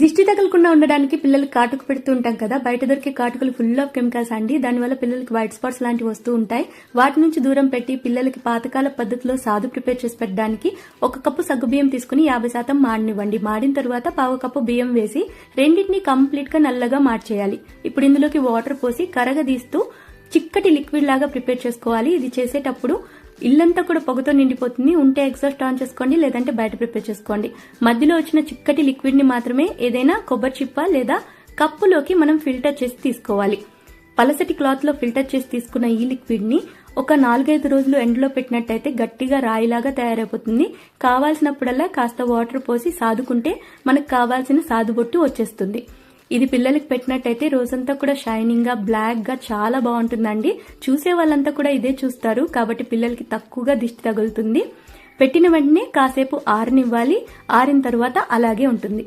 దిష్టి తగలకుండా ఉండడానికి పిల్లలకి కాటుకు పెడుతూ ఉంటాం కదా. బయట దొరికే కాటుకలు ఫుల్ ఆఫ్ కెమికల్స్ అండి. దానివల్ల పిల్లలకి వైట్ స్పాట్స్ లాంటివి వస్తూ ఉంటాయి. వాటి నుంచి దూరం పెట్టి పిల్లలకి పాతకాల పద్ధతిలో సాదు ప్రిపేర్ చేసి పెట్టడానికి ఒక కప్పు సగ్గు బియ్యం తీసుకుని యాభై శాతం మాడనివ్వండి. మాడిన తర్వాత పావు కప్పు బియ్యం వేసి రెండింటిని కంప్లీట్గా నల్లగా మార్చేయాలి. ఇప్పుడు ఇందులోకి వాటర్ పోసి కరగదీస్తూ చిక్కటి లిక్విడ్ లాగా ప్రిపేర్ చేసుకోవాలి. ఇది చేసేటప్పుడు ఇల్లంతా కూడా పొగతో నిండిపోతుంది. ఉంటే ఎగ్జాస్ట్ ఆన్ చేసుకోండి లేదంటే బయట ప్రిపేర్ చేసుకోండి. మధ్యలో వచ్చిన చిక్కటి లిక్విడ్ని మాత్రమే ఏదైనా కొబ్బరి చిప్ప లేదా కప్పులోకి మనం ఫిల్టర్ చేసి తీసుకోవాలి. పలసటి క్లాత్లో ఫిల్టర్ చేసి తీసుకున్న ఈ లిక్విడ్ని ఒక నాలుగైదు రోజులు ఎండలో పెట్టినట్టయితే గట్టిగా రాయిలాగా తయారైపోతుంది. కావాల్సినప్పుడల్లా కాస్త వాటర్ పోసి సాదుకుంటే మనకు కావాల్సిన సాదుబొట్టు వచ్చేస్తుంది. ఇది పిల్లలకి పెట్టినట్టయితే రోజంతా కూడా షైనింగ్గా బ్లాక్గా చాలా బాగుంటుందండి. చూసే వాళ్ళంతా కూడా ఇదే చూస్తారు. కాబట్టి పిల్లలకి తక్కువగా దిష్టి తగులుతుంది. పెట్టిన వెంటనే కాసేపు ఆరనివ్వాలి. ఆరిన తర్వాత అలాగే ఉంటుంది.